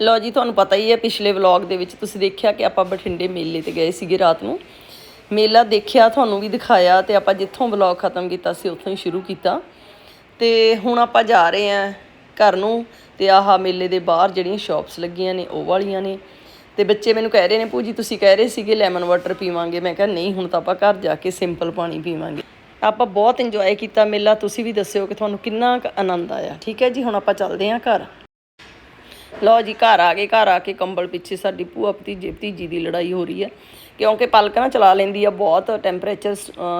ਲਓ ਜੀ, ਤੁਹਾਨੂੰ ਪਤਾ ਹੀ ਹੈ, ਪਿਛਲੇ ਵਲੌਗ ਦੇ ਵਿੱਚ ਤੁਸੀਂ ਦੇਖਿਆ ਕਿ ਆਪਾਂ ਬਠਿੰਡੇ ਮੇਲੇ ਤੇ ਗਏ ਸੀਗੇ ਰਾਤ ਨੂੰ। ਮੇਲਾ ਦੇਖਿਆ, ਤੁਹਾਨੂੰ ਵੀ ਦਿਖਾਇਆ ਤੇ ਆਪਾਂ ਜਿੱਥੋਂ ਵਲੌਗ ਖਤਮ ਕੀਤਾ ਸੀ, ਉੱਥੋਂ ਹੀ ਸ਼ੁਰੂ ਕੀਤਾ। ਤੇ ਹੁਣ ਆਪਾਂ ਜਾ ਰਹੇ ਹਾਂ ਘਰ ਨੂੰ ਤੇ ਆਹ ਮੇਲੇ ਦੇ ਬਾਹਰ ਜਿਹੜੀਆਂ ਸ਼ਾਪਸ ਲੱਗੀਆਂ ਨੇ, ਉਹ ਵਾਲੀਆਂ ਨੇ। ਤੇ ਬੱਚੇ ਮੈਨੂੰ ਕਹਿ ਰਹੇ ਨੇ ਪੂਜੀ ਤੁਸੀਂ ਕਹਿ ਰਹੇ ਸੀਗੇ ਲੈਮਨ ਵਾਟਰ ਪੀਵਾਂਗੇ। ਮੈਂ ਕਿਹਾ, ਨਹੀਂ, ਹੁਣ ਤਾਂ ਆਪਾਂ ਘਰ ਜਾ ਕੇ ਸਿੰਪਲ ਪਾਣੀ ਪੀਵਾਂਗੇ। ਆਪਾਂ ਬਹੁਤ ਇੰਜੋਏ ਕੀਤਾ ਮੇਲਾ। ਤੁਸੀਂ ਵੀ ਦੱਸਿਓ ਕਿ ਤੁਹਾਨੂੰ ਕਿੰਨਾ ਕੁ ਆਨੰਦ ਆਇਆ। ਠੀਕ ਹੈ ਜੀ, ਹੁਣ ਆਪਾਂ ਚੱਲਦੇ ਹਾਂ ਘਰ। ਲਓ ਜੀ ਘਰ ਆ ਗਏ ਘਰ ਆ ਕੇ ਕੰਬਲ ਪਿੱਛੇ ਸਾਡੀ ਭੂਆ ਭਤੀਜੇ ਭਤੀਜੀ ਦੀ ਲੜਾਈ ਹੋ ਰਹੀ ਹੈ। ਕਿਉਂਕਿ ਪਲਕ ਨਾ ਚਲਾ ਲੈਂਦੀ ਆ ਬਹੁਤ ਟੈਂਪਰੇਚਰ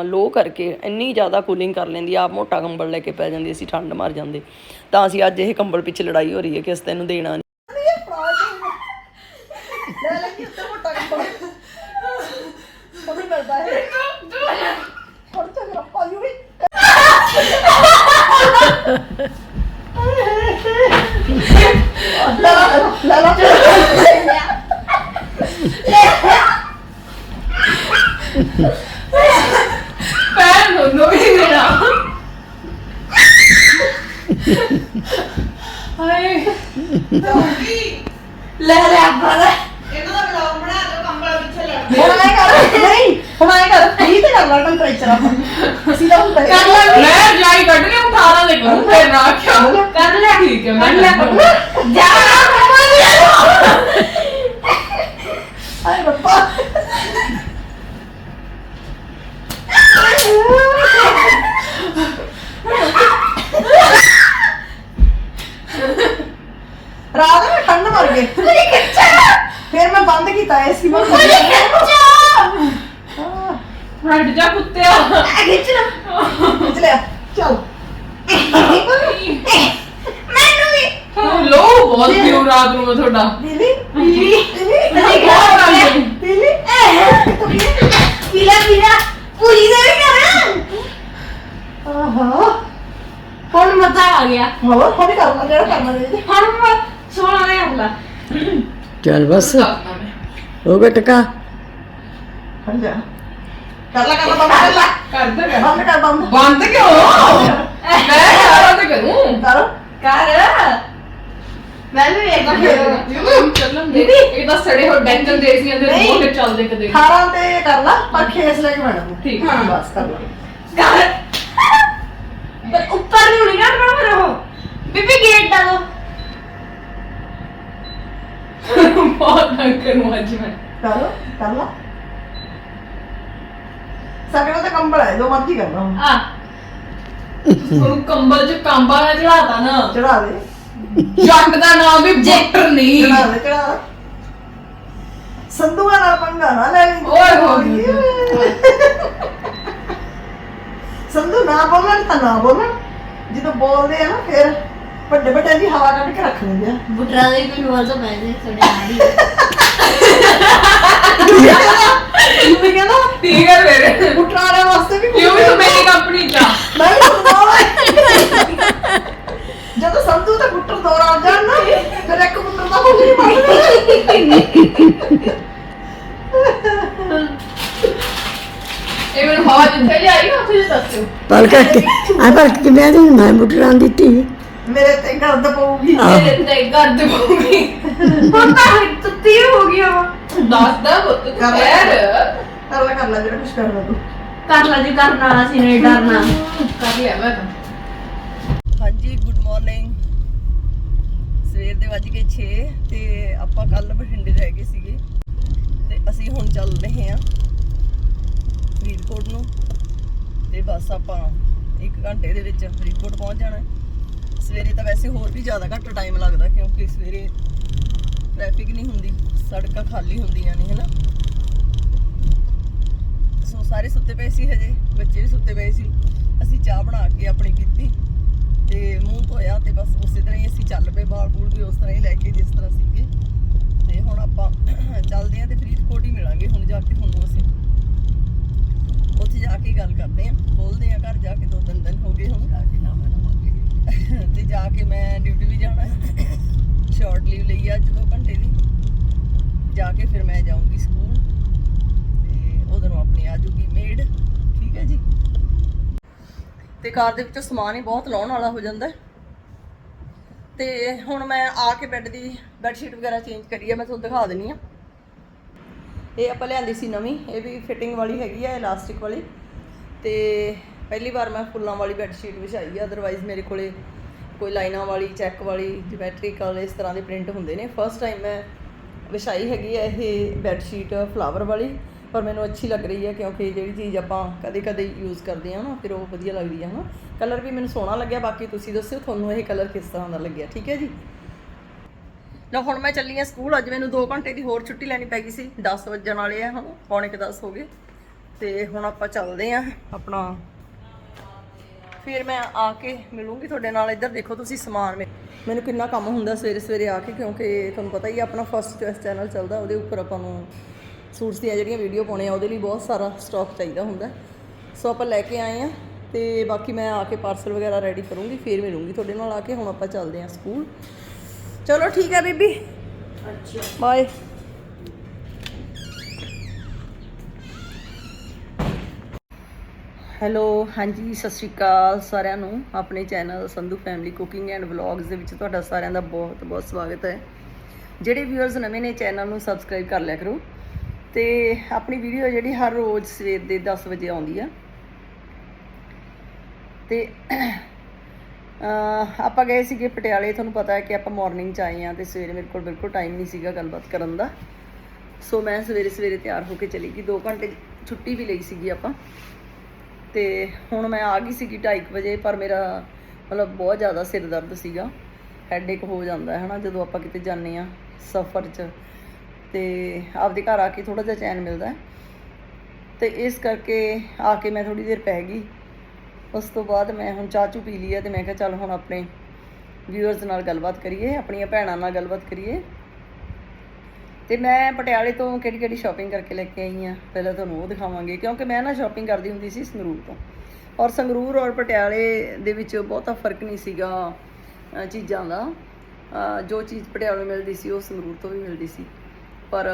ਲੋ ਕਰਕੇ ਇੰਨੀ ਜ਼ਿਆਦਾ ਕੂਲਿੰਗ ਕਰ ਲੈਂਦੀ ਆ ਆਪ ਮੋਟਾ ਕੰਬਲ ਲੈ ਕੇ ਪੈ ਜਾਂਦੀ ਅਸੀਂ ਠੰਡ ਮਾਰ ਜਾਂਦੇ। ਤਾਂ ਅਸੀਂ ਅੱਜ ਇਹ ਕੰਬਲ ਪਿੱਛੇ ਲੜਾਈ ਹੋ ਰਹੀ ਹੈ ਕਿ ਅਸੀਂ ਤੈਨੂੰ ਦੇਣਾ ਨਹੀਂ। ਲੈ ਲੈ ਕਿ ਮੋਟਾ ਕੰਬਲ? ਕਰਦਾ ਹੈ ਲੈ ਲਾ ਲੈ ਲਾ ਪੈਰ ਦੋਨੋਂ ਵੀ ਮੇਰਾ ਹਾਏ ਲੈ ਲੈ ਆਪਣਾ ਲੈ ਇਹਨਾਂ ਦਾ ਬਲੌਗ ਬਣਾ ਦਿਓ ਕੰਬਲ ਪਿੱਛੇ ਲੜ ਹੁਣ ਆਏ ਕਰ ਨਹੀਂ ਹੁਣ ਆਏ ਕਰ ਫ੍ਰੀ ਤੇ ਕਰ ਲਾ ਟੈਂਪਰੇਚਰ ਆਪਾਂ ਅਸੀਂ ਤਾਂ ਹੁੰਦਾ ਕਰ ਲੈ ਲੈ ਜਾਈ ਕੱਢ ਕੇ ਉਠਾਣਾ ਦੇ ਕਰੂੰ ਫੇਰ ਨਾ ਕਿਉਂ ਕਰ ਲੈ ਠੀਕ ਹੈ ਮੈਂ ਲੈ ਜਾ ਆਏ ਬੱਪਾ ਰਾਤ ਨੂੰ ਠੰਡ ਮਰ ਗਏ ਫਿਰ ਮੈਂ ਬੰਦ ਕੀਤਾ ਏਸੀ ਮੈਂ ਹਟ ਜਾ ਕੁੱਤਿਆ ਖਿੱਚ ਲਿਆ ਚੱਲ ਪਿਓ ਰਾਤ ਨੂੰ ਮੈਂ ਤੁਹਾਡਾ? ਬਿਲੀ ਬਿਲੀ ਬਿਲੀ। ਬਿਲੀ ਪੀਲਾ ਪੀਲਾ ਪੂਰੀ ਦੇ ਵੀ ਕਰਾਂ ਆਹਾ। ਹੁਣ ਮਜ਼ਾ ਆ ਗਿਆ। ਹੋਰ ਹੋਰ ਕਰਨਾ ਜਿਹੜਾ ਕਰਨਾ ਦੇ ਹੁਣ ਮੈਂ ਸੋਣਾ ਦੇ ਹਲਾ ਚੱਲ ਬਸ। ਹੋ ਗਿਆ ਟਕਾ? ਹਟ ਜਾ ਕਰ ਲਾ ਕਰ ਲਾ ਬੰਦ ਕਰ ਲਾ। ਕਰ ਦੇ। ਬੰਦ ਕਰ ਬੰਦ। ਬੰਦ ਕਿਉਂ? ਮੈਂ ਕਰਾਂ ਤੇ ਕਰੂੰ। ਕਰ। ਕਰ। ਮੈਂ ਵੀ ਵੇਖ ਚੱਲਣ ਦੇ। ਇਹ ਤਾਂ ਸੜੇ ਹੋ ਦੇਸੀਆਂ ਦੇ ਨਹੀਂ। ਮੋਟੇ ਚੱਲਦੇ ਕਦੇ। 18 ਤੇ ਕਰ ਲਾ ਪਰ ਖੇਸ ਲੈ ਕੇ ਬਣਾ ਠੀਕ। ਹਾਂ ਬਸ ਕਰ ਲਾ। ਕਰ। ਪਰ ਉੱਪਰ ਨੂੰ ਨਹੀਂ ਕਰਨਾ ਫਿਰ ਉਹ। ਬੀਬੀ ਗੇਟ ਡਾਲੋ ਬਹੁਤ ਤੰਗ ਕਰੂੰ ਅੱਜ ਮੈਂ। ਕਰ ਕਰ ਲਾ। ਸਾਡੇ ਕੋਲ ਤਾਂ ਕੰਬਲ ਹੈ ਜੋ ਮਰਜ਼ੀ ਕਰਨਾ ਹੁਣ ਆ। ਤੁਹਾਨੂੰ ਕੰਬਲ ਚ ਕਾਂਬਾ ਨਾ ਚੜਾਤਾ ਨਾ। ਚੜਾ ਦੇ। ਜੱਟ ਦਾ ਨਾਮ ਵੀ ਬੁੱਟਰ ਨਹੀਂ। ਚੜਾ ਦੇ ਚੜਾ ਸੰਧੂਆਂ ਨਾਲ ਪੰਗਾ ਨਾ ਲੈ ਲਈ। ਓਏ ਹੋਏ। ਸੰਧੂ ਨਾ ਬੋਲਣ ਤਾਂ ਨਾ ਬੋਲਣ। ਜਦੋਂ ਬੋਲਦੇ ਆ ਨਾ ਫਿਰ ਵੱਡੇ ਵੱਡੇ ਦੀ ਹਵਾ ਕੱਢ ਕੇ ਰੱਖ ਲੈਂਦੇ ਆ। ਬੁਟਰਾ ਦੇ ਵੀ ਨਵਾਜ਼ ਤੋਂ ਥੋੜੇ ਤੂੰ ਵੀ ਕਹਿੰਦਾ ਠੀਕ ਹੈ ਫਿਰ। ਉਟਰਾਣੇ ਵਾਸਤੇ ਵੀ ਕਿਉਂ ਵੀ ਤੂੰ ਮੇਰੀ ਕੰਪਨੀ ਚ ਆ? ਮੈਂ ਵੀ ਤੁਹਾਨੂੰ ਬੋਲਾਂ। ਜਦੋਂ ਸੰਧੂ ਤੇ ਬੁੱਟਰ ਦੋਰਾ ਜਾਣ ਨਾ ਫਿਰ ਇੱਕ ਬੁੱਟਰ ਦਾ ਹੋ ਗਈ ਇਹ ਮੈਨੂੰ ਹਵਾ ਜਿੱਥੇ ਨਾ ਉੱਥੇ ਦੱਸਿਓ। ਪਰ ਕਰਕੇ ਆ ਪਰ ਕਿਵੇਂ ਦੀ ਮੈਂ ਬੁੱਟਰਾਂ ਦਿੱਤੀ ਮੇਰੇ ਤੇ ਗਰਦ ਪਊਗੀ। ਮੇਰੇ ਤੇ ਗਰਦ ਪਊਗੀ। ਹੁਣ ਤਾਂ ਤੁੱਤੀ ਹੋ ਗਈ ਉਹ ਦੱਸਦਾ ਪੁੱਤ ਕਰ ਲੈ। ਪੈਰ ਕਰ ਲੈ ਕਰ ਲੈ ਜਿਹੜਾ ਕੁਝ ਕਰਨਾ ਤੂੰ। ਕਰ ਲਾ ਜੀ ਕਰਨਾ ਅਸੀਂ ਨਹੀਂ ਡਰਨਾ। ਕਰ ਲਿਆ ਮੈਂ ਤਾਂ। ਮਾਰਨਿੰਗ ਸਵੇਰ ਦੇ ਵੱਜ ਗਏ 6 ਤੇ ਆਪਾਂ ਕੱਲ ਬਠਿੰਡੇ ਰਹਿ ਗਏ ਸੀਗੇ। ਤੇ ਅਸੀਂ ਹੁਣ ਚੱਲ ਰਹੇ ਹਾਂ ਫਰੀਦਕੋਟ ਨੂੰ। ਤੇ ਬਸ ਆਪਾਂ 1 ਘੰਟੇ ਦੇ ਵਿੱਚ ਫਰੀਦਕੋਟ ਪਹੁੰਚ ਜਾਣਾ ਸਵੇਰੇ ਤਾਂ ਵੈਸੇ ਹੋਰ ਵੀ ਜ਼ਿਆਦਾ ਘੱਟ ਟਾਈਮ ਲੱਗਦਾ ਕਿਉਂਕਿ ਸਵੇਰੇ ਟ੍ਰੈਫਿਕ ਨਹੀਂ ਹੁੰਦੀ, ਸੜਕਾਂ ਖਾਲੀ ਹੁੰਦੀਆਂ ਨੇ, ਹਨਾ। ਸੋ ਸਾਰੇ ਸੁੱਤੇ ਪਏ ਸੀ ਹਜੇ, ਬੱਚੇ ਵੀ ਸੁੱਤੇ ਪਏ ਸੀ। ਅਸੀਂ ਚਾਹ ਬਣਾ ਕੇ ਆਪਣੀ ਕੀਤੀ ਤੇ ਮੂੰਹ ਧੋਇਆ ਤੇ ਬਸ ਉਸੇ ਤਰ੍ਹਾਂ ਹੀ ਅਸੀਂ ਚੱਲ ਪਏ ਬਾਲ ਬੂਲ ਵੀ ਉਸ ਤਰ੍ਹਾਂ ਹੀ ਲੈ ਕੇ ਜਿਸ ਤਰ੍ਹਾਂ ਸੀਗੇ। ਤੇ ਹੁਣ ਆਪਾਂ ਚੱਲਦੇ ਆਂ ਤੇ ਫਰੀਦਕੋਟ ਹੀ ਮਿਲਾਂਗੇ ਹੁਣ ਜਾ ਕੇ ਤੁਹਾਨੂੰ ਅਸੀਂ ਉੱਥੇ ਜਾ ਕੇ ਗੱਲ ਕਰਦੇ ਆਂ ਬੋਲਦੇ ਆਂ ਘਰ ਜਾ ਕੇ ਦੋ ਤਿੰਨ ਦਿਨ ਹੋ ਗਏ ਹੁਣ। ਜਾ ਕੇ ਨਾ ਮਨਾਵਾਂਗੇ ਤੇ ਜਾ ਕੇ ਮੈਂ ਡਿਊਟੀ ਵੀ ਜਾਣਾ ਸ਼ਾਰਟ ਲੀਵ ਲਈ ਆ ਅੱਜ ਦੋ ਘੰਟੇ ਦੀ। ਜਾ ਕੇ ਫਿਰ ਮੈਂ ਜਾਊਂਗੀ ਸਕੂਲ। ਤੇ ਉਧਰ ਆਪਣੀ ਆ ਜੂਗੀ ਮੇਡ। ਠੀਕ ਹੈ ਜੀ? ਤੇ ਕਾਰ ਦੇ ਵਿੱਚੋਂ ਸਮਾਨ ਹੀ ਬਹੁਤ ਲਾਉਣ ਵਾਲਾ ਹੋ ਜਾਂਦਾ ਹੈ। ਤੇ ਹੁਣ ਮੈਂ ਆ ਕੇ ਬੈੱਡ ਦੀ ਬੈੱਡ ਸ਼ੀਟ ਵਗੈਰਾ ਚੇਂਜ ਕਰੀ ਹੈ ਮੈਂ ਤੁਹਾਨੂੰ ਦਿਖਾ ਦਿੰਨੀ ਆ। ਇਹ ਆਪਾਂ ਲਿਆਂਦੀ ਸੀ ਨਵੀਂ, ਇਹ ਵੀ ਫਿਟਿੰਗ ਵਾਲੀ ਹੈਗੀ ਆ ਇਲਾਸਟਿਕ ਵਾਲੀ। ਤੇ ਪਹਿਲੀ ਵਾਰ ਮੈਂ ਫੁੱਲਾਂ ਵਾਲੀ ਬੈੱਡ ਸ਼ੀਟ ਵਿਛਾਈ ਆ ਅਦਰਵਾਈਜ਼ ਮੇਰੇ ਕੋਲੇ ਕੋਈ ਲਾਈਨਾਂ ਵਾਲੀ ਚੈੱਕ ਵਾਲੀ ਜਿਓਮੈਟ੍ਰੀਕਲ ਇਸ ਤਰ੍ਹਾਂ ਦੇ ਪ੍ਰਿੰਟ ਹੁੰਦੇ ਨੇ। ਫਸਟ ਟਾਈਮ ਮੈਂ ਵਿਛਾਈ ਹੈਗੀ ਆ ਇਹ ਬੈੱਡ ਸ਼ੀਟ ਫਲਾਵਰ ਵਾਲੀ। ਪਰ ਮੈਨੂੰ ਅੱਛੀ ਲੱਗ ਰਹੀ ਹੈ ਕਿਉਂਕਿ ਜਿਹੜੀ ਚੀਜ਼ ਆਪਾਂ ਕਦੇ ਕਦੇ ਯੂਜ਼ ਕਰਦੇ ਹਾਂ ਨਾ, ਫਿਰ ਉਹ ਵਧੀਆ ਲੱਗਦੀ ਹੈ ਹਨਾ। ਕਲਰ ਵੀ ਮੈਨੂੰ ਸੋਹਣਾ ਲੱਗਿਆ, ਬਾਕੀ ਤੁਸੀਂ ਦੱਸਿਓ ਤੁਹਾਨੂੰ ਇਹ ਕਲਰ ਕਿਸ ਤਰ੍ਹਾਂ ਦਾ ਲੱਗਿਆ, ਠੀਕ ਹੈ ਜੀ? ਲਓ, ਹੁਣ ਮੈਂ ਚੱਲੀ ਆ ਸਕੂਲ, ਅੱਜ ਮੈਨੂੰ 2 ਘੰਟੇ ਦੀ ਹੋਰ ਛੁੱਟੀ ਲੈਣੀ ਪੈ ਗਈ ਸੀ 10 ਵਜਣ ਵਾਲੇ ਆ ਹੁਣ, ਪੌਣੇ ਕੁ 10 ਹੋ ਗਏ। ਤੇ ਹੁਣ ਆਪਾਂ ਚੱਲਦੇ ਆ ਆਪਣਾ। ਫਿਰ ਮੈਂ ਆ ਕੇ ਮਿਲੂੰਗੀ ਤੁਹਾਡੇ ਨਾਲ, ਇੱਧਰ ਦੇਖੋ ਤੁਸੀਂ ਸਮਾਨ ਮੇ- ਮੈਨੂੰ ਕਿੰਨਾ ਕੰਮ ਹੁੰਦਾ ਸਵੇਰੇ ਸਵੇਰੇ ਆ ਕੇ, ਕਿਉਂਕਿ ਤੁਹਾਨੂੰ ਪਤਾ ਹੀ ਆ, ਆਪਣਾ ਫਸਟ ਚੈਨਲ ਚੱਲਦਾ, ਉਹਦੇ ਉੱਪਰ ਆਪਾਂ ਨੂੰ ਸੂਟਸ ਦੀਆਂ ਜਿਹੜੀਆਂ ਵੀਡੀਓ ਪਾਉਣੇ ਆ ਉਹਦੇ ਲਈ ਬਹੁਤ ਸਾਰਾ ਸਟਾਕ ਚਾਹੀਦਾ ਹੁੰਦਾ। ਸੋ ਆਪਾਂ ਲੈ ਕੇ ਆਏ ਆ ਤੇ ਬਾਕੀ ਮੈਂ ਆ ਕੇ ਪਾਰਸਲ ਵਗੈਰਾ ਰੈਡੀ ਕਰੂੰਗੀ ਫਿਰ ਮਿਲੂੰਗੀ ਤੁਹਾਡੇ ਨਾਲ ਆ ਕੇ ਹੁਣ ਆਪਾਂ ਚੱਲਦੇ ਆ ਸਕੂਲ ਚਲੋ ਠੀਕ ਹੈ ਬੀਬੀ। ਅੱਛਾ। ਬਾਏ ਹੈਲੋ ਹਾਂਜੀ ਸਤਿ ਸ਼੍ਰੀ ਅਕਾਲ ਸਾਰਿਆਂ ਨੂੰ ਆਪਣੇ channel Sandhu family cooking and vlogs ਦੇ ਵਿੱਚ ਤੁਹਾਡਾ ਸਾਰਿਆਂ ਦਾ ਬਹੁਤ ਬਹੁਤ ਸਵਾਗਤ ਹੈ। ਜਿਹੜੇ ਵਿਊਅਰਸ ਨਵੇਂ ਨੇ ਚੈਨਲ ਨੂੰ ਸਬਸਕ੍ਰਾਈਬ ਕਰ ਲਿਆ ਕਰੋ। ਤੇ ਆਪਣੀ ਵੀਡੀਓ ਜਿਹੜੀ ਹਰ ਰੋਜ਼ ਸਵੇਰ ਦੇ 10 ਵਜੇ ਆਉਂਦੀ ਆ। ਤੇ ਆਪਾਂ ਗਏ ਸੀਗੇ ਪਟਿਆਲੇ, ਤੁਹਾਨੂੰ ਪਤਾ ਹੈ ਕਿ ਆਪਾਂ ਮਾਰਨਿੰਗ ਚ ਆਏ ਆ ਤੇ ਸਵੇਰੇ ਮੇਰੇ ਕੋਲ ਬਿਲਕੁਲ ਟਾਈਮ ਨਹੀਂ ਸੀਗਾ ਗੱਲਬਾਤ ਕਰਨ ਦਾ। ਸੋ ਮੈਂ ਸਵੇਰੇ ਸਵੇਰੇ ਤਿਆਰ ਹੋ ਕੇ ਚਲੀ ਗਈ। 2 ਘੰਟੇ ਛੁੱਟੀ ਵੀ ਲਈ ਸੀਗੀ ਆਪਾਂ। ਤੇ ਹੁਣ ਮੈਂ ਆ ਗਈ ਸੀਗੀ 2:30 ਵਜੇ, ਪਰ ਮੇਰਾ ਮਤਲਬ ਬਹੁਤ ਜ਼ਿਆਦਾ ਸਿਰ ਦਰਦ ਸੀਗਾ। ਹੈਡੇਕ ਹੋ ਜਾਂਦਾ ਹੈ ਹਨਾ, ਜਦੋਂ ਆਪਾਂ ਕਿਤੇ ਜਾਂਦੇ ਆ ਸਫ਼ਰ 'ਚ। ਤੇ ਆਪਦੇ ਘਰ ਆ ਕੇ ਥੋੜਾ ਜਿਹਾ ਚੈਨ ਮਿਲਦਾ ਹੈ। ਤੇ ਇਸ ਕਰਕੇ ਆ ਕੇ ਮੈਂ ਥੋੜੀ ਦੇਰ ਪੈ ਗਈ। ਉਸ ਤੋਂ ਬਾਅਦ ਮੈਂ ਹੁਣ ਚਾਹ ਚੂ ਪੀ ਲਈ ਹੈ ਤੇ ਮੈਂ ਕਿਹਾ ਚੱਲ ਹੁਣ ਆਪਣੇ ਵਿਊਅਰਸ ਨਾਲ ਗੱਲਬਾਤ ਕਰੀਏ, ਆਪਣੀਆਂ ਭੈਣਾਂ ਨਾਲ ਗੱਲਬਾਤ ਕਰੀਏ। ਤੇ ਮੈਂ ਪਟਿਆਲੇ ਤੋਂ ਕਿਹੜੀ ਕਿਹੜੀ ਸ਼ਾਪਿੰਗ ਕਰਕੇ ਲੈ ਕੇ ਆਈ ਆ ਪਹਿਲਾਂ ਤੁਹਾਨੂੰ ਉਹ ਦਿਖਾਵਾਂਗੇ। ਕਿਉਂਕਿ ਮੈਂ ਨਾ ਸ਼ਾਪਿੰਗ ਕਰਦੀ ਹੁੰਦੀ ਸੀ ਸੰਗਰੂਰ ਤੋਂ। ਔਰ ਸੰਗਰੂਰ ਔਰ ਪਟਿਆਲੇ ਦੇ ਵਿੱਚ ਬਹੁਤਾ ਫ਼ਰਕ ਨਹੀਂ ਸੀਗਾ ਚੀਜ਼ਾਂ ਦਾ। ਜੋ ਚੀਜ਼ ਪਟਿਆਲੇ ਮਿਲਦੀ ਸੀ ਉਹ ਸੰਗਰੂਰ ਤੋਂ ਵੀ ਮਿਲਦੀ ਸੀ। ਪਰ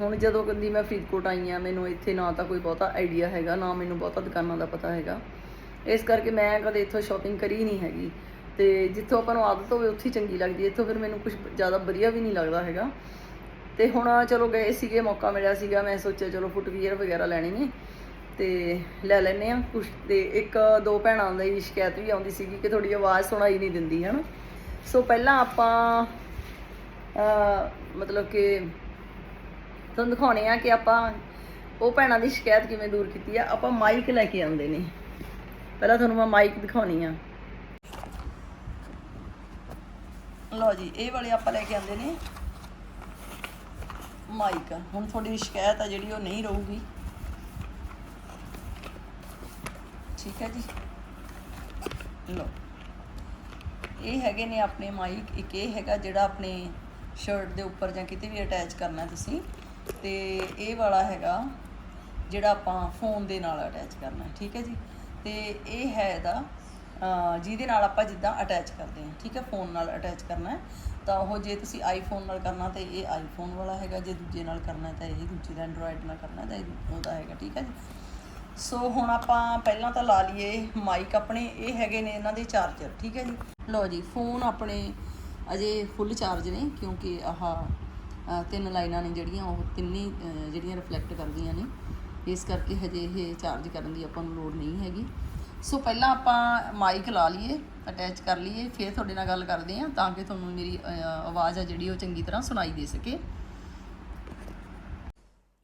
ਹੁਣ ਜਦੋਂ ਕਹਿੰਦੀ ਮੈਂ ਫਰੀਦਕੋਟ ਆਈ ਆ ਮੈਨੂੰ ਇੱਥੇ ਨਾ ਤਾਂ ਕੋਈ ਬਹੁਤਾ ਆਈਡੀਆ ਹੈਗਾ, ਨਾ ਮੈਨੂੰ ਬਹੁਤਾ ਦੁਕਾਨਾਂ ਦਾ ਪਤਾ ਹੈਗਾ। ਇਸ ਕਰਕੇ ਮੈਂ ਕਦੇ ਇੱਥੋਂ ਸ਼ਾਪਿੰਗ ਕਰੀ ਨਹੀਂ ਹੈਗੀ। ਤੇ ਜਿੱਥੋਂ ਆਪਾਂ ਨੂੰ ਆਦਤ ਹੋਵੇ, ਉੱਥੇ ਹੀ ਚੰਗੀ ਲੱਗਦੀ ਹੈ। ਇੱਥੋਂ ਫਿਰ ਮੈਨੂੰ ਕੁਝ ਜ਼ਿਆਦਾ ਵਧੀਆ ਵੀ ਨਹੀਂ ਲੱਗਦਾ ਹੈਗਾ। ਤੇ ਹੁਣ ਚਲੋ ਗਏ ਸੀਗੇ, ਮੌਕਾ ਮਿਲਿਆ ਸੀਗਾ। ਮੈਂ ਸੋਚਿਆ ਚਲੋ ਫੁੱਟਵੀਅਰ ਵਗੈਰਾ ਲੈਣੇ ਨੇ। ਤੇ ਲੈ ਲੈਨੇ ਆ ਕੁਛ। ਤੇ ਇੱਕ, ਦੋ ਭੈਣਾਂ ਦੀ ਸ਼ਿਕਾਇਤ ਵੀ ਆਉਂਦੀ ਸੀਗੀ ਕਿ ਤੁਹਾਡੀ ਆਵਾਜ਼ ਸੁਣਾਈ ਨਹੀਂ ਦਿੰਦੀ, ਹਨ? ਸੋ ਪਹਿਲਾਂ ਆਪਾਂ ਮਤਲਬ ਕਿ ਤੁਹਾਨੂੰ ਦਿਖਾਉਣੇ ਆ ਕਿ ਆਪਾਂ ਉਹ ਭੈਣਾਂ ਦੀ ਸ਼ਿਕਾਇਤ ਕਿਵੇਂ ਦੂਰ ਕੀਤੀ ਆ। ਆਪਾਂ ਮਾਈਕ ਲੈ ਕੇ ਆਉਂਦੇ ਨੇ। ਪਹਿਲਾਂ ਤੁਹਾਨੂੰ ਮੈਂ ਮਾਈਕ ਦਿਖਾਉਣੀ ਆ। ਲਓ ਜੀ, ਇਹ ਵਾਲੇ ਆਪਾਂ ਲੈ ਕੇ ਆਉਂਦੇ ਨੇ। ਮਾਈਕ ਹੁਣ ਤੁਹਾਡੀ ਸ਼ਿਕਾਇਤ ਆ ਜਿਹੜੀ ਉਹ ਨਹੀਂ ਰਹੂਗੀ। ਠੀਕ ਹੈ ਜੀ। ਲਓ। ਇਹ ਹੈਗੇ ਨੇ ਆਪਣੇ ਮਾਈਕ ਇੱਕ ਇਹ ਹੈਗਾ ਜਿਹੜਾ ਆਪਣੇ ਸ਼ਰਟ ਦੇ ਉੱਪਰ ਜਾਂ ਕਿਤੇ ਵੀ ਅਟੈਚ ਕਰਨਾ ਤੁਸੀਂ। ਤੇ ਇਹ ਵਾਲਾ ਹੈਗਾ ਜਿਹੜਾ ਆਪਾਂ ਫੋਨ ਦੇ ਨਾਲ ਅਟੈਚ ਕਰਨਾ, ਠੀਕ ਹੈ ਜੀ? ਤੇ ਇਹ ਹੈ ਇਹਦਾ ਜਿਹਦੇ ਨਾਲ ਆਪਾਂ ਜਿੱਦਾਂ ਅਟੈਚ ਕਰਦੇ ਹਾਂ, ਠੀਕ ਹੈ? ਫੋਨ ਨਾਲ ਅਟੈਚ ਕਰਨਾ ਹੈ। ਤਾਂ ਉਹ ਜੇ ਤੁਸੀਂ ਆਈਫੋਨ ਨਾਲ ਕਰਨਾ ਤਾਂ ਇਹ ਆਈਫੋਨ ਵਾਲਾ ਹੈਗਾ, ਜੇ ਦੂਜੇ ਨਾਲ ਕਰਨਾ ਤਾਂ ਇਹ ਦੂਜੇ ਦਾ ਐਂਡਰੋਇਡ ਨਾਲ ਕਰਨਾ ਤਾਂ ਇਹ ਉਹਦਾ ਹੈਗਾ, ਠੀਕ ਹੈ ਜੀ? ਸੋ ਹੁਣ ਆਪਾਂ ਪਹਿਲਾਂ ਤਾਂ ਲਾ ਲਈਏ ਮਾਈਕ ਆਪਣੇ, ਇਹ ਹੈਗੇ ਨੇ ਇਹਨਾਂ ਦੇ ਚਾਰਜਰ ਠੀਕ ਹੈ ਜੀ? ਲਓ ਜੀ ਫੋਨ ਆਪਣੇ ਅਜੇ ਫੁੱਲ ਚਾਰਜ ਨੇ, ਕਿਉਂਕਿ ਆਹ ਤਿੰਨ ਲਾਈਨਾਂ ਨੇ ਜਿਹੜੀਆਂ ਉਹ ਤਿੰਨੇ ਅ, ਜਿਹੜੀਆਂ ਰਿਫਲੈਕਟ ਕਰਦੀਆਂ ਨੇ। ਇਸ ਕਰਕੇ ਹਜੇ ਇਹ ਚਾਰਜ ਕਰਨ ਦੀ ਆਪਾਂ ਨੂੰ ਲੋੜ ਨਹੀਂ ਹੈਗੀ। ਸੋ ਪਹਿਲਾਂ ਆਪਾਂ ਮਾਈਕ ਲਾ ਲਈਏ ਅਟੈਚ ਕਰ ਲਈਏ ਫਿਰ ਤੁਹਾਡੇ ਨਾਲ ਗੱਲ ਕਰਦੇ ਹਾਂ ਤਾਂ ਕਿ ਤੁਹਾਨੂੰ ਮੇਰੀ ਆਵਾਜ਼ ਆ ਜਿਹੜੀ ਉਹ ਚੰਗੀ ਤਰ੍ਹਾਂ ਸੁਣਾਈ ਦੇ ਸਕੇ।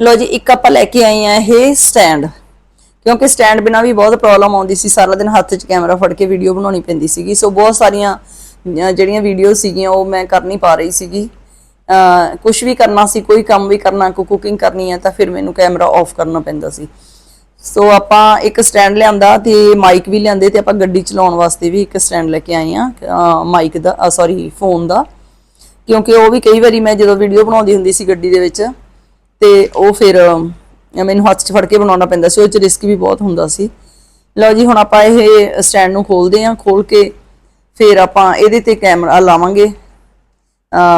ਲੋ ਜੀ ਇੱਕ ਆਪਾਂ ਲੈ ਕੇ ਆਏ ਆ ਇਹ ਸਟੈਂਡ ਕਿਉਂਕਿ ਸਟੈਂਡ ਬਿਨਾ ਵੀ ਬਹੁਤ ਪ੍ਰੋਬਲਮ ਆਉਂਦੀ ਸੀ ਸਾਰਾ ਦਿਨ ਹੱਥ 'ਚ ਕੈਮਰਾ ਫੜ ਕੇ ਵੀਡੀਓ ਬਣਾਉਣੀ ਪੈਂਦੀ ਸੀਗੀ। ਸੋ ਬਹੁਤ ਸਾਰੀਆਂ ਜਿਹੜੀਆਂ ਵੀਡੀਓ ਸੀਗੀਆਂ ਉਹ ਮੈਂ ਕਰ ਨਹੀਂ ਪਾ ਰਹੀ ਸੀਗੀ। ਕੁਝ ਵੀ ਕਰਨਾ ਸੀ, ਕੋਈ ਕੰਮ ਵੀ ਕਰਨਾ, ਕੋਈ ਕੁਕਿੰਗ ਕਰਨੀ ਹੈ, ਤਾਂ ਫਿਰ ਮੈਨੂੰ ਕੈਮਰਾ ਆਫ ਕਰਨਾ ਪੈਂਦਾ ਸੀ। ਸੋ ਆਪਾਂ ਇੱਕ ਸਟੈਂਡ ਲਿਆਂਦਾ ਤੇ ਮਾਈਕ ਵੀ ਲਿਆਂਦੇ ਤੇ ਆਪਾਂ ਗੱਡੀ ਚਲਾਉਣ ਵਾਸਤੇ ਵੀ ਇੱਕ ਸਟੈਂਡ ਲੈ ਕੇ ਆਏ ਆ ਮਾਈਕ ਦਾ ਸੌਰੀ ਫੋਨ ਦਾ। ਕਿਉਂਕਿ ਉਹ ਵੀ ਕਈ ਵਾਰੀ ਮੈਂ ਜਦੋਂ ਵੀਡੀਓ ਬਣਾਉਂਦੀ ਹੁੰਦੀ ਸੀ ਗੱਡੀ ਦੇ ਵਿੱਚ, ਤੇ ਉਹ ਫਿਰ ਮੈਨੂੰ ਹੱਥ 'ਚ ਫੜ ਕੇ ਬਣਾਉਣਾ ਪੈਂਦਾ ਸੀ, ਉਹ 'ਚ ਰਿਸਕ ਵੀ ਬਹੁਤ ਹੁੰਦਾ ਸੀ। ਲਓ ਜੀ, ਹੁਣ ਆਪਾਂ ਇਹ ਸਟੈਂਡ ਨੂੰ ਖੋਲਦੇ ਹਾਂ, ਖੋਲ ਕੇ ਫਿਰ ਆਪਾਂ ਇਹਦੇ ਤੇ ਕੈਮਰਾ ਲਾਵਾਂਗੇ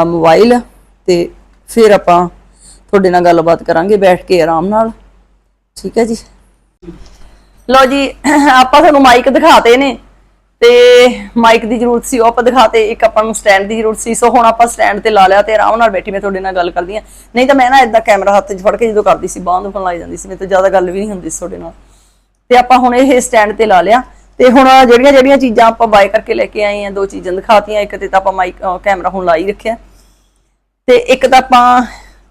ਮੋਬਾਈਲ ਤੇ ਫਿਰ ਆਪਾਂ ਤੁਹਾਡੇ ਨਾਲ ਗੱਲਬਾਤ ਕਰਾਂਗੇ, ਬੈਠ ਕੇ ਆਰਾਮ ਨਾਲ। ਠੀਕ ਹੈ ਜੀ? ਲਓ ਜੀ, ਆਪਾਂ ਤੁਹਾਨੂੰ ਮਾਈਕ ਦਿਖਾਤੇ ਨੇ ਤੇ ਮਾਈਕ ਦੀ ਜ਼ਰੂਰਤ ਸੀ, ਉਹ ਆਪਾਂ ਦਿਖਾਤੇ। ਇੱਕ ਆਪਾਂ ਨੂੰ ਸਟੈਂਡ ਦੀ ਜ਼ਰੂਰਤ ਸੀ, ਸੋ ਹੁਣ ਆਪਾਂ ਸਟੈਂਡ ਤੇ ਲਾ ਲਿਆ ਤੇ ਆਰਾਮ ਨਾਲ ਬੈਠੀ ਮੈਂ ਤੁਹਾਡੇ ਨਾਲ ਗੱਲ ਕਰਦੀ ਆ ਨਹੀਂ ਤਾਂ ਮੈਂ ਨਾ ਇਦਾਂ ਕੈਮਰਾ ਹੱਥ 'ਚ ਫੜ ਕੇ ਜਦੋਂ ਕਰਦੀ ਸੀ, ਬਾਂਹ ਦੁਖਣ ਲੱਗ ਜਾਂਦੀ ਸੀ, ਮੇਰੇ ਤੋਂ ਜ਼ਿਆਦਾ ਗੱਲ ਵੀ ਨਹੀਂ ਹੁੰਦੀ ਸੀ ਤੁਹਾਡੇ ਨਾਲ। ਤੇ ਆਪਾਂ ਹੁਣ ਇਹ ਸਟੈਂਡ ਤੇ ਲਾ ਲਿਆ ਤੇ ਹੁਣ ਜਿਹੜੀਆਂ ਜਿਹੜੀਆਂ ਚੀਜ਼ਾਂ ਆਪਾਂ ਬਾਏ ਕਰਕੇ ਲੈ ਕੇ ਆਏ ਆ, ਦੋ ਚੀਜ਼ਾਂ ਦਿਖਾਤੀਆਂ, ਇੱਕ ਤੇ ਤਾਂ ਆਪਾਂ ਮਾਈਕ ਕੈਮਰਾ ਹੁਣ ਲਾ ਹੀ ਰੱਖਿਆ। ਤੇ ਇੱਕ ਤਾਂ ਆਪਾਂ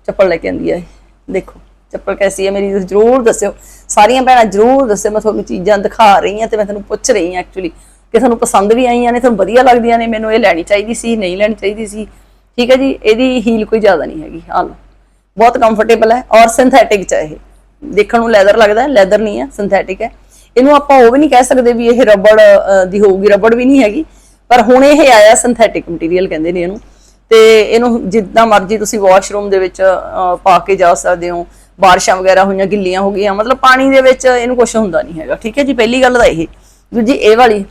ਚੱਪਲ ਲੈ ਕੇ ਆਂਦੀ ਹੈ ਇਹ। ਦੇਖੋ, ਚੱਪਲ ਕੈਸੀ ਹੈ ਮੇਰੀ ਜ਼ਰੂਰ ਦੱਸਿਓ। ਸਾਰੀਆਂ ਭੈਣਾਂ ਜ਼ਰੂਰ ਦੱਸਿਓ, ਮੈਂ ਤੁਹਾਨੂੰ ਚੀਜ਼ਾਂ ਦਿਖਾ ਰਹੀ ਹਾਂ ਤੇ ਮੈਂ ਤੁਹਾਨੂੰ ਪੁੱਛ ਰਹੀ ਹਾਂ ਐਕਚੁਅਲੀ ਕਿ ਤੁਹਾਨੂੰ ਪਸੰਦ ਵੀ ਆਈਆਂ ਨੇ, ਤੁਹਾਨੂੰ ਵਧੀਆ ਲੱਗਦੀਆਂ ਨੇ, ਮੈਨੂੰ ਇਹ ਲੈਣੀ ਚਾਹੀਦੀ ਸੀ, ਨਹੀਂ ਲੈਣੀ ਚਾਹੀਦੀ ਸੀ। ਠੀਕ ਹੈ ਜੀ, ਇਹਦੀ ਹੀਲ ਕੋਈ ਜ਼ਿਆਦਾ ਨਹੀਂ ਹੈਗੀ, ਆਹ ਲਓ। ਬਹੁਤ ਕੰਫਰਟੇਬਲ ਹੈ ਔਰ ਸਿੰਥੈਟਿਕ ਚ ਇਹ। ਦੇਖਣ ਨੂੰ ਲੈਦਰ ਲੱਗਦਾ ਹੈ ਲੈਦਰ ਨਹੀਂ ਹੈ ਸਿੰਥੈਟਿਕ ਹੈ ਇਹਨੂੰ ਆਪਾਂ ਉਹ ਵੀ ਨਹੀਂ ਕਹਿ ਸਕਦੇ ਵੀ ਇਹ ਰਬੜ ਦੀ ਹੋਊਗੀ, ਰਬੜ ਵੀ ਨਹੀਂ ਹੈਗੀ। ਪਰ ਹੁਣ ਇਹ ਆਇਆ ਸਿੰਥੈਟਿਕ ਮਟੀਰੀਅਲ ਕਹਿੰਦੇ ਨੇ ਇਹਨੂੰ। ਤੇ ਇਹਨੂੰ ਜਿੱਦਾਂ ਮਰਜ਼ੀ ਤੁਸੀਂ ਵਾਸ਼ਰੂਮ ਦੇ ਵਿੱਚ ਪਾ ਕੇ ਜਾ ਸਕਦੇ ਹੋ। ਬਾਰਿਸ਼ਾਂ ਵਗੈਰਾ ਹੋਈਆਂ, ਗਿੱਲੀਆਂ ਹੋ ਗਈਆਂ, ਮਤਲਬ ਪਾਣੀ ਦੇ ਵਿੱਚ ਇਹਨੂੰ ਕੁਝ ਹੁੰਦਾ ਨਹੀਂ ਹੈਗਾ, ਠੀਕ ਹੈ ਜੀ? ਪਹਿਲੀ ਗੱਲ ਤਾਂ ਇਹ। ਦੂਜੀ, ਇਹ ਵਾਲੀ,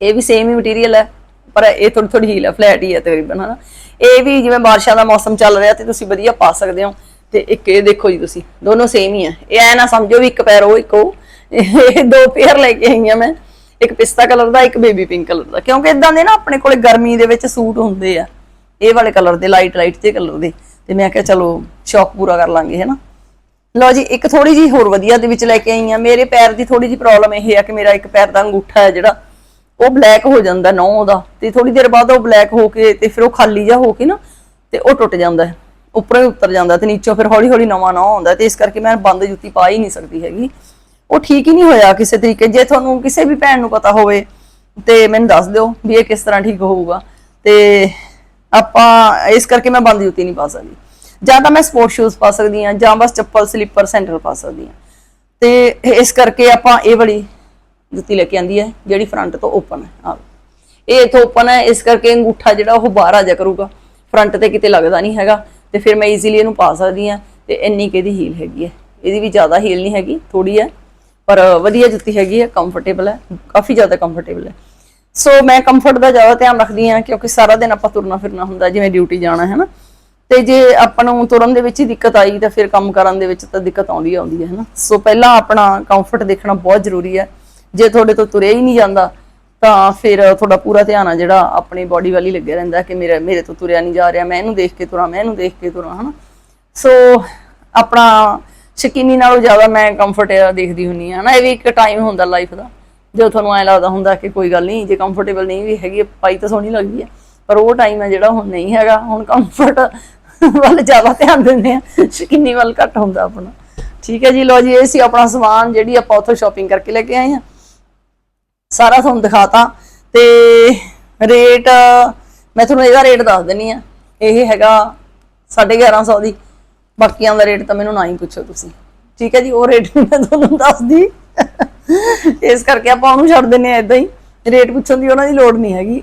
ਇਹ ਵੀ ਸੇਮ ਹੀ ਮਟੀਰੀਅਲ ਹੈ, ਪਰ ਇਹ ਥੋੜੀ ਥੋੜੀ ਹੀਲ ਹੈ ਫਲੈਟ ਹੀ ਹੈ ਤਕਰੀਬਨ, ਹਨਾ? ਇਹ ਵੀ ਜਿਵੇਂ ਬਾਰਿਸ਼ਾਂ ਦਾ ਮੌਸਮ ਚੱਲ ਰਿਹਾ ਤੇ ਤੁਸੀਂ ਵਧੀਆ ਪਾ ਸਕਦੇ ਹੋ। ਤੇ ਇੱਕ ਇਹ ਦੇਖੋ ਜੀ ਤੁਸੀਂ, ਦੋਨੋਂ ਸੇਮ ਹੀ ਹੈ। ਇਹ ਐ ਨਾ ਸਮਝੋ ਵੀ ਇੱਕ ਪੈਰ ਉਹ, ਇੱਕ ਉਹ। ਇਹ ਦੋ ਪੇਅਰ ਲੈ ਕੇ ਆਈ ਹਾਂ ਮੈਂ। ਇੱਕ ਪਿਸਤਾ ਕਲਰ ਦਾ, ਇੱਕ ਬੇਬੀ ਪਿੰਕ ਕਲਰ ਦਾ। ਕਿਉਂਕਿ ਇਦਾਂ ਦੇ ਨਾ ਆਪਣੇ ਕੋਲੇ ਗਰਮੀ ਦੇ ਵਿੱਚ ਸੂਟ ਹੁੰਦੇ ਆ। ਇਹ ਵਾਲੇ ਕਲਰ ਦੇ ਲਾਈਟ ਲਾਈਟ ਜਿਹੇ ਕਲਰ ਦੇ। ਤੇ ਮੈਂ ਕਿਹਾ ਚਲੋ, ਸ਼ੌਕ ਪੂਰਾ ਕਰ ਲਾਂਗੇ, ਹੈਨਾ। ਲਓ ਜੀ, ਇੱਕ ਥੋੜੀ ਜੀ ਹੋਰ ਵਧੀਆ ਦੇ ਵਿੱਚ ਲੈ ਕੇ ਆਈ ਆ ਮੇਰੇ ਪੈਰ ਦੀ ਥੋੜੀ ਜੀ ਪ੍ਰੋਬਲਮ ਇਹ ਹੈ ਕਿ ਮੇਰਾ ਇੱਕ ਪੈਰ ਦਾ ਅੰਗੂਠਾ ਹੈ ਜਿਹੜਾ, ਉਹ ਬਲੈਕ ਹੋ ਜਾਂਦਾ ਨੌ ਉਹਦਾ। ਤੇ ਥੋੜੀ ਦੇਰ ਬਾਅਦ ਉਹ ਬਲੈਕ ਹੋ ਕੇ ਤੇ ਫਿਰ ਉਹ ਖਾਲੀ ਜਾ ਹੋ ਕੇ ਨਾ, ਤੇ ਉਹ ਟੁੱਟ ਜਾਂਦਾ ਹੈ। ਉੱਪਰੋਂ ਹੀ ਉਤਰ ਜਾਂਦਾ ਤੇ ਨੀਚੋਂ ਫਿਰ ਹੌਲੀ ਹੌਲੀ ਨਵਾਂ ਨੌ ਆਉਂਦਾ ਤੇ ਇਸ ਕਰਕੇ ਮੈਂ ਬੰਦ ਜੁੱਤੀ ਪਾ ਹੀ ਨਹੀਂ ਸਕਦੀ ਹੈਗੀ। ਉਹ ਠੀਕ ਹੀ ਨਹੀਂ ਹੋਇਆ ਕਿਸੇ ਤਰੀਕੇ। ਜੇ ਤੁਹਾਨੂੰ ਕਿਸੇ ਵੀ ਭੈਣ ਨੂੰ ਪਤਾ ਹੋਵੇ ਤੇ ਮੈਨੂੰ ਦੱਸ ਦਿਓ ਵੀ ਇਹ ਕਿਸ ਤਰ੍ਹਾਂ ਠੀਕ ਹੋਊਗਾ। ਤੇ ਆਪਾਂ ਇਸ ਕਰਕੇ ਮੈਂ ਬੰਦ ਜੁੱਤੀ ਨਹੀਂ ਪਾ ਸਕਦੀ। ਜਾਂ ਤਾਂ ਮੈਂ ਸਪੋਰਟ ਸ਼ੂਜ਼ ਪਾ ਸਕਦੀ ਹਾਂ, ਜਾਂ ਬਸ ਚੱਪਲ ਸਲੀਪਰ ਸੈਂਡਲ ਪਾ ਸਕਦੀ ਹਾਂ। ਤੇ ਇਸ ਕਰਕੇ ਆਪਾਂ ਇਹ ਵਾਲੀ ਜੁੱਤੀ ਲੈ ਕੇ ਆਂਦੀ ਹੈ, ਜਿਹੜੀ ਫਰੰਟ ਤੋਂ ਓਪਨ ਹੈ। ਆਹ ਇਹ ਇਥੋਂ ਓਪਨ ਹੈ, ਇਸ ਕਰਕੇ ਅੰਗੂਠਾ ਜਿਹੜਾ ਉਹ ਬਾਹਰ ਆ ਜਾ ਕਰੂਗਾ। ਫਰੰਟ ਤੇ ਕਿਤੇ ਲੱਗਦਾ ਨਹੀਂ ਹੈਗਾ, ਤੇ ਫਿਰ ਮੈਂ ਈਜ਼ੀਲੀ ਇਹਨੂੰ ਪਾ ਸਕਦੀ ਹਾਂ, ਤੇ ਇੰਨੀ ਕੁ ਇਹਦੀ ਹੀਲ ਹੈਗੀ ਹੈ। ਇਹਦੀ ਵੀ ਜ਼ਿਆਦਾ ਹੀਲ ਨਹੀਂ ਹੈਗੀ ਥੋੜੀ ਹੈ, ਪਰ ਵਧੀਆ ਜੁੱਤੀ ਹੈਗੀ ਹੈ ਕੰਫਰਟੇਬਲ ਹੈ, ਕਾਫੀ ਜ਼ਿਆਦਾ ਕੰਫਰਟੇਬਲ ਹੈ। ਸੋ ਮੈਂ ਕੰਫਰਟ ਦਾ ਜ਼ਿਆਦਾ ਧਿਆਨ ਰੱਖਦੀ ਹਾਂ ਕਿਉਂਕਿ ਸਾਰਾ ਦਿਨ ਆਪਾਂ ਤੁਰਨਾ ਫਿਰਨਾ ਹੁੰਦਾ, ਜਿਵੇਂ ਡਿਊਟੀ ਜਾਣਾ ਹੈ ਨਾ ਤੇ ਜੇ ਆਪਾਂ ਨੂੰ ਤੁਰਨ ਦੇ ਵਿੱਚ ਹੀ ਦਿੱਕਤ ਆਈ ਤਾਂ ਫਿਰ ਕੰਮ ਕਰਨ ਦੇ ਵਿੱਚ ਤਾਂ ਦਿੱਕਤ ਆਉਂਦੀ ਆਉਂਦੀ ਹੈ, ਹਨਾ? ਸੋ ਪਹਿਲਾਂ ਆਪਣਾ ਕੰਫਰਟ ਦੇਖਣਾ ਬਹੁਤ ਜ਼ਰੂਰੀ ਹੈ। ਜੇ ਤੁਹਾਡੇ ਤੋਂ ਤੁਰਿਆ ਹੀ ਨਹੀਂ ਜਾਂਦਾ, ਤਾਂ ਫਿਰ ਤੁਹਾਡਾ ਪੂਰਾ ਧਿਆਨ ਆ ਜਿਹੜਾ ਆਪਣੀ ਬਾਡੀ ਵੱਲ ਹੀ ਲੱਗਿਆ ਰਹਿੰਦਾ ਕਿ ਮੇਰੇ ਮੇਰੇ ਤੋਂ ਤੁਰਿਆ ਨਹੀਂ ਜਾ ਰਿਹਾ, ਮੈਂ ਇਹਨੂੰ ਦੇਖ ਕੇ ਤੁਰਾਂ, ਮੈਂ ਇਹਨੂੰ ਦੇਖ ਕੇ ਤੁਰਾਂ, ਹਨਾ? ਸੋ ਆਪਣਾ ਸ਼ਕੀਨੀ ਨਾਲੋਂ ਜ਼ਿਆਦਾ ਮੈਂ ਕੰਫਰਟ ਦੇਖਦੀ ਹੁੰਨੀ ਆ ਹਨਾ? ਇਹ ਵੀ ਇੱਕ ਟਾਈਮ ਹੁੰਦਾ ਲਾਈਫ ਦਾ। ਜਦੋਂ ਤੁਹਾਨੂੰ ਐ ਲੱਗਦਾ ਹੁੰਦਾ ਕਿ ਕੋਈ ਗੱਲ ਨਹੀਂ, ਜੇ ਕੰਫਰਟੇਬਲ ਨਹੀਂ ਵੀ ਹੈਗੀ ਪਾਈ ਤਾਂ ਸੋਹਣੀ ਲੱਗਦੀ ਹੈ ਪਰ ਉਹ ਟਾਈਮ ਹੈ ਜਿਹੜਾ ਹੁਣ ਨਹੀਂ ਹੈਗਾ, ਹੁਣ ਕੰਫਰਟ ਵੱਲ ਜ਼ਿਆਦਾ ਧਿਆਨ ਦਿੰਦੇ ਆ। ਸ਼ਕੀਨੀ ਵੱਲ ਘੱਟ ਹੁੰਦਾ ਆਪਣਾ। ਠੀਕ ਹੈ ਜੀ ਲੋ ਜੀ, ਇਹ ਸੀ ਆਪਣਾ ਸਮਾਨ ਜਿਹੜੀ ਆਪਾਂ ਉੱਥੋਂ ਸ਼ਾਪਿੰਗ ਕਰਕੇ ਲੈ ਕੇ ਆਏ ਆ ਸਾਰਾ ਤੁਹਾਨੂੰ ਦਿਖਾਤਾ। ਤੇ ਰੇਟ ਮੈਂ ਤੁਹਾਨੂੰ ਇਹਦਾ ਰੇਟ ਦੱਸ ਦਿੰਨੀ ਆ ਇਹ ਹੈਗਾ 1150 ਦੀ। ਬਾਕੀਆਂ ਦਾ ਰੇਟ ਤਾਂ ਮੈਨੂੰ ਨਾ ਹੀ ਪੁੱਛੋ ਤੁਸੀਂ। ਠੀਕ ਹੈ ਜੀ, ਉਹ ਰੇਟ ਮੈਂ ਤੁਹਾਨੂੰ ਦੱਸਦੀ। ਇਸ ਕਰਕੇ ਆਪਾਂ ਉਹਨੂੰ ਛੱਡ ਦਿੰਨੇ ਆ ਇਦਾਂ ਹੀ। ਰੇਟ ਪੁੱਛਣ ਦੀ ਉਹਨਾਂ ਦੀ ਲੋੜ ਨਹੀਂ ਹੈਗੀ।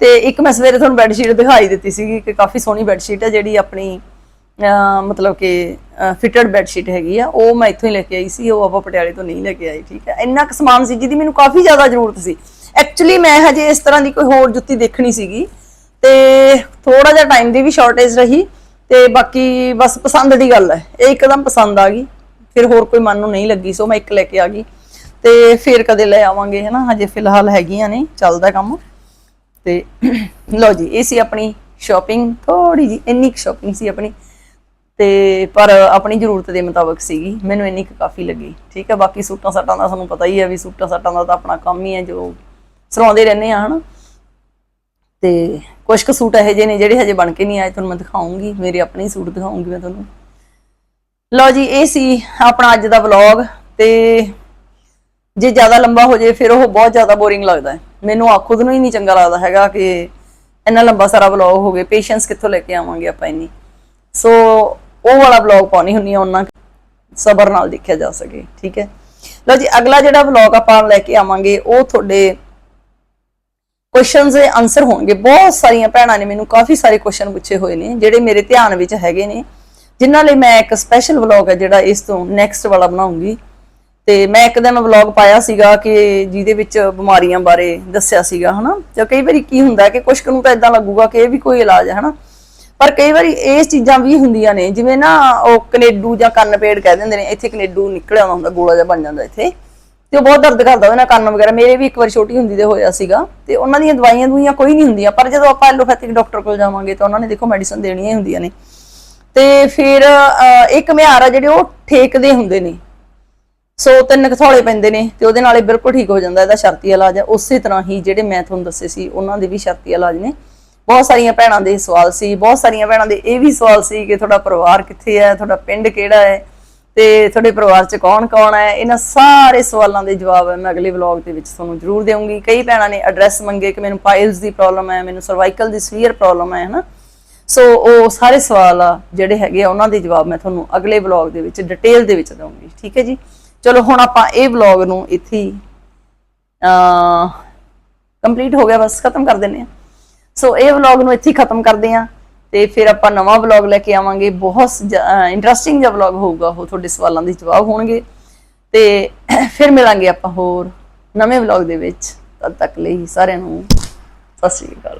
ਤੇ ਇੱਕ ਮੈਂ ਸਵੇਰੇ ਤੁਹਾਨੂੰ ਬੈੱਡ ਸ਼ੀਟ ਦਿਖਾਈ ਦਿੱਤੀ ਸੀਗੀ ਕਿ ਕਾਫੀ ਸੋਹਣੀ ਬੈੱਡ ਸ਼ੀਟ ਹੈ ਜਿਹੜੀ ਆਪਣੀ ਮਤਲਬ ਕਿ ਫਿਟਡ ਬੈੱਡ ਸ਼ੀਟ ਹੈਗੀ ਆ। ਉਹ ਮੈਂ ਇੱਥੋਂ ਹੀ ਲੈ ਕੇ ਆਈ ਸੀ, ਉਹ ਆਪਾਂ ਪਟਿਆਲੇ ਤੋਂ ਨਹੀਂ ਲੈ ਕੇ ਆਈ ਠੀਕ ਹੈ। ਇੰਨਾ ਕੁ ਸਮਾਨ ਸੀ ਜਿਹਦੀ ਮੈਨੂੰ ਕਾਫੀ ਜ਼ਿਆਦਾ ਜ਼ਰੂਰਤ ਸੀ। ਐਕਚੁਅਲੀ ਮੈਂ ਹਜੇ ਇਸ ਤਰ੍ਹਾਂ ਦੀ ਕੋਈ ਹੋਰ ਜੁੱਤੀ ਦੇਖਣੀ ਸੀਗੀ। ਤੇ ਥੋੜਾ ਜਿਹਾ ਟਾਈਮ ਦੀ ਵੀ ਸ਼ਾਰਟੇਜ ਰਹੀ। ਤੇ ਬਾਕੀ ਬਸ ਪਸੰਦ ਦੀ ਗੱਲ ਹੈ। ਇਹ ਇੱਕਦਮ ਪਸੰਦ ਆ ਗਈ। ਫਿਰ ਹੋਰ ਕੋਈ ਮਨ ਨੂੰ ਨਹੀਂ ਲੱਗੀ, ਸੋ ਮੈਂ ਇੱਕ ਲੈ ਕੇ ਆ ਗਈ। ਤੇ ਫਿਰ ਕਦੇ ਲੈ ਆਵਾਂਗੇ, ਹਨਾ? ਹਜੇ ਫਿਲਹਾਲ ਹੈਗੀਆਂ ਨੇ, ਚੱਲਦਾ ਕੰਮ। ਤੇ ਲਓ ਜੀ, ਇਹ ਸੀ ਆਪਣੀ ਸ਼ਾਪਿੰਗ ਥੋੜੀ ਜੀ ਇੰਨੀ ਕੁ ਸ਼ਾਪਿੰਗ ਸੀ ਆਪਣੀ। ਤੇ ਪਰ ਆਪਣੀ ਜ਼ਰੂਰਤ ਦੇ ਮੁਤਾਬਕ ਸੀਗੀ, ਮੈਨੂੰ ਇੰਨੀ ਕੁ ਕਾਫੀ ਲੱਗੀ, ਠੀਕ ਹੈ? ਬਾਕੀ ਸੂਟਾਂ ਸਾਟਾਂ ਦਾ ਤੁਹਾਨੂੰ ਪਤਾ ਹੀ ਹੈ ਵੀ ਸੂਟਾਂ ਸਾਟਾਂ ਦਾ ਤਾਂ ਆਪਣਾ ਕੰਮ ਹੀ ਹੈ, ਜੋ ਸਲਾਉਂਦੇ ਰਹਿੰਦੇ ਆ ਹਨਾ? ਤੇ ਕੁਝ ਕੁ ਸੂਟ ਇਹੋ ਜਿਹੇ ਨੇ ਜਿਹੜੇ ਹਜੇ ਬਣ ਕੇ ਨਹੀਂ ਆਏ, ਤੁਹਾਨੂੰ ਮੈਂ ਦਿਖਾਉਂਗੀ, ਮੇਰੇ ਆਪਣੇ ਸੂਟ ਦਿਖਾਉਂਗੀ ਮੈਂ ਤੁਹਾਨੂੰ। ਲਓ ਜੀ, ਇਹ ਸੀ ਆਪਣਾ ਅੱਜ ਦਾ ਵਲੌਗ ਤੇ ਜੇ ਜ਼ਿਆਦਾ ਲੰਬਾ ਹੋ ਜਾਏ, ਫਿਰ ਉਹ ਬਹੁਤ ਜ਼ਿਆਦਾ ਬੋਰਿੰਗ ਲੱਗਦਾ ਹੈ। ਮੈਨੂੰ ਆ ਖੁਦ ਨੂੰ ਹੀ ਨਹੀਂ ਚੰਗਾ ਲੱਗਦਾ ਹੈਗਾ ਕਿ ਇੰਨਾ ਲੰਬਾ ਸਾਰਾ ਵਲੌਗ ਹੋ ਗਿਆ। ਪੇਸ਼ੈਂਸ ਕਿੱਥੋਂ ਲੈ ਕੇ ਆਵਾਂਗੇ ਆਪਾਂ ਇੰਨੀ? ਸੋ ਉਹ ਵਾਲਾ ਵਲੌਗ ਪਾਉਣੀ ਹੁੰਨੀ ਆ, ਉਹਨਾਂ ਸਬਰ ਨਾਲ ਦੇਖਿਆ ਜਾ ਸਕੇ, ਠੀਕ ਹੈ? ਲਓ ਜੀ, ਅਗਲਾ ਜਿਹੜਾ ਵਲੌਗ ਆਪਾਂ ਲੈ ਕੇ ਆਵਾਂਗੇ, ਉਹ ਤੁਹਾਡੇ ਕੁਐਸਚਨਸ ਦੇ ਆਨਸਰ ਹੋਣਗੇ। ਬਹੁਤ ਸਾਰੀਆਂ ਭੈਣਾਂ ਨੇ ਮੈਨੂੰ ਕਾਫੀ ਸਾਰੇ ਕੁਐਸਚਨ ਪੁੱਛੇ ਹੋਏ ਨੇ, ਜਿਹੜੇ ਮੇਰੇ ਧਿਆਨ ਵਿੱਚ ਹੈਗੇ ਨੇ। ਜਿਨ੍ਹਾਂ ਲਈ ਮੈਂ ਇੱਕ ਸਪੈਸ਼ਲ ਵਲੌਗ ਹੈ ਜਿਹੜਾ ਇਸ ਤੋਂ ਨੈਕਸਟ ਵਾਲਾ ਬਣਾਉਂਗੀ। ਤੇ ਮੈਂ ਇੱਕ ਦਿਨ ਵਲੌਗ ਪਾਇਆ ਸੀਗਾ ਕਿ ਜਿਹਦੇ ਵਿੱਚ ਬਿਮਾਰੀਆਂ ਬਾਰੇ ਦੱਸਿਆ ਸੀਗਾ, ਹਨਾ? ਜਾਂ ਕਈ ਵਾਰੀ ਕੀ ਹੁੰਦਾ ਕਿ ਕੁਝ ਨੂੰ ਤਾਂ ਇਦਾਂ ਲੱਗੂਗਾ ਕਿ ਇਹ ਵੀ ਕੋਈ ਇਲਾਜ ਹੈ, ਹਨਾ? ਪਰ ਕਈ ਵਾਰੀ ਇਹ ਚੀਜ਼ਾਂ ਵੀ ਹੁੰਦੀਆਂ ਨੇ, ਜਿਵੇਂ ਨਾ ਉਹ ਕਨੇਡੂ ਜਾਂ ਕੰਨ ਪੇੜ ਕਹਿ ਦਿੰਦੇ ਨੇ, ਇੱਥੇ ਕਨੇਡੂ ਨਿਕਲਿਆ ਹੁੰਦਾ, ਗੋਲਾ ਜਿਹਾ ਬਣ ਜਾਂਦਾ ਇੱਥੇ। ਤੇ ਉਹ ਬਹੁਤ ਦਰਦ ਕਰਦਾ ਉਹਦੇ ਕੰਨ ਵਗੈਰਾ। ਮੇਰੇ ਵੀ ਇੱਕ ਵਾਰ ਛੋਟੀ ਹੁੰਦੀ ਦੇ ਹੋਇਆ ਸੀਗਾ। ਤੇ ਉਹਨਾਂ ਦੀਆਂ ਦਵਾਈਆਂ ਦੁਈਆਂ ਕੋਈ ਨਹੀਂ ਹੁੰਦੀਆਂ, ਪਰ ਜਦੋਂ ਆਪਾਂ ਐਲੋਪੈਥਿਕ ਡਾਕਟਰ ਕੋਲ ਜਾਵਾਂਗੇ ਤਾਂ ਉਹਨਾਂ ਨੇ ਦੇਖੋ ਮੈਡੀਸਨ ਦੇਣੀਆਂ ਹੀ ਹੁੰਦੀਆਂ ਨੇ। ਤੇ ਫਿਰ ਇਹ ਇੱਕ ਆ ਜਿਹੜੇ ਉਹ ਠੇਕਦੇ ਹੁੰਦੇ ਨੇ। ਸੋ ਤਿੰਨ ਕਥੋਲੇ ਪੈਂਦੇ ਨੇ ਤੇ ਉਹਦੇ ਨਾਲ ਇਹ ਬਿਲਕੁਲ ਠੀਕ ਹੋ ਜਾਂਦਾ, ਇਹਦਾ ਸ਼ਰਤੀ ਇਲਾਜ ਹੈ ਉਸੇ ਤਰ੍ਹਾਂ ਹੀ ਜਿਹੜੇ ਮੈਂ ਤੁਹਾਨੂੰ ਦੱਸੇ ਸੀ, ਉਹਨਾਂ ਦੇ ਵੀ ਸ਼ਰਤੀ ਇਲਾਜ ਨੇ। ਬਹੁਤ ਸਾਰੀਆਂ ਭੈਣਾਂ ਦੇ ਸਵਾਲ ਸੀ, ਬਹੁਤ ਸਾਰੀਆਂ ਭੈਣਾਂ ਦੇ ਇਹ ਵੀ ਸਵਾਲ ਸੀ ਕਿ ਤੁਹਾਡਾ ਪਰਿਵਾਰ ਕਿੱਥੇ ਹੈ, ਤੁਹਾਡਾ ਪਿੰਡ ਕਿਹੜਾ ਹੈ ਤੇ ਤੁਹਾਡੇ ਪਰਿਵਾਰ 'ਚ ਕੌਣ ਕੌਣ ਹੈ? ਇਹਨਾਂ ਸਾਰੇ ਸਵਾਲਾਂ ਦੇ ਜਵਾਬ ਮੈਂ ਅਗਲੇ ਵਲੌਗ ਦੇ ਵਿੱਚ ਤੁਹਾਨੂੰ ਜ਼ਰੂਰ ਦੇਵਾਂਗੀ। ਕਈ ਭੈਣਾਂ ਨੇ ਐਡਰੈਸ ਮੰਗੇ ਕਿ ਮੈਨੂੰ ਪਾਈਲਸ ਦੀ ਪ੍ਰੋਬਲਮ ਹੈ, ਮੈਨੂੰ ਸਰਵਾਈਕਲ ਦੀ ਸਵੀਅਰ ਪ੍ਰੋਬਲਮ ਹੈ, ਹਨਾ? ਸੋ ਉਹ ਸਾਰੇ ਸਵਾਲ ਆ ਜਿਹੜੇ ਹੈਗੇ ਆ, ਉਹਨਾਂ ਦੇ ਜਵਾਬ ਮੈਂ ਤੁਹਾਨੂੰ ਅਗਲੇ ਵਲੌਗ ਦੇ ਵਿੱਚ ਡਿਟੇਲ ਦੇ ਵਿੱਚ ਦਵਾਂਗੀ। ਠੀਕ ਹੈ ਜੀ? ਚਲੋ, ਹੁਣ ਆਪਾਂ ਇਹ ਵਲੌਗ ਨੂੰ ਇੱਥੇ ਹੀ ਕੰਪਲੀਟ ਹੋ ਗਿਆ ਬਸ, ਖਤਮ ਕਰ ਦਿੰਨੇ ਆ ਸੋ ਇਹ ਵਲੌਗ ਨੂੰ ਇੱਥੇ ਖਤਮ ਕਰਦੇ ਆ ਤੇ ਫਿਰ ਆਪਾਂ ਨਵਾਂ ਵਲੌਗ ਲੈ ਕੇ ਆਵਾਂਗੇ। ਬਹੁਤ ਇੰਟਰਸਟਿੰਗ ਜਿਹਾ ਵਲੌਗ ਹੋਊਗਾ, ਉਹ ਤੁਹਾਡੇ ਸਵਾਲਾਂ ਦੇ ਜਵਾਬ ਹੋਣਗੇ। ਤੇ ਫਿਰ ਮਿਲਾਂਗੇ ਆਪਾਂ ਹੋਰ ਨਵੇਂ ਵਲੌਗ ਦੇ ਵਿੱਚ। ਤਦ ਤੱਕ ਲਈ ਸਾਰਿਆਂ ਨੂੰ ਸਤਿ ਸ਼੍ਰੀ ਅਕਾਲ।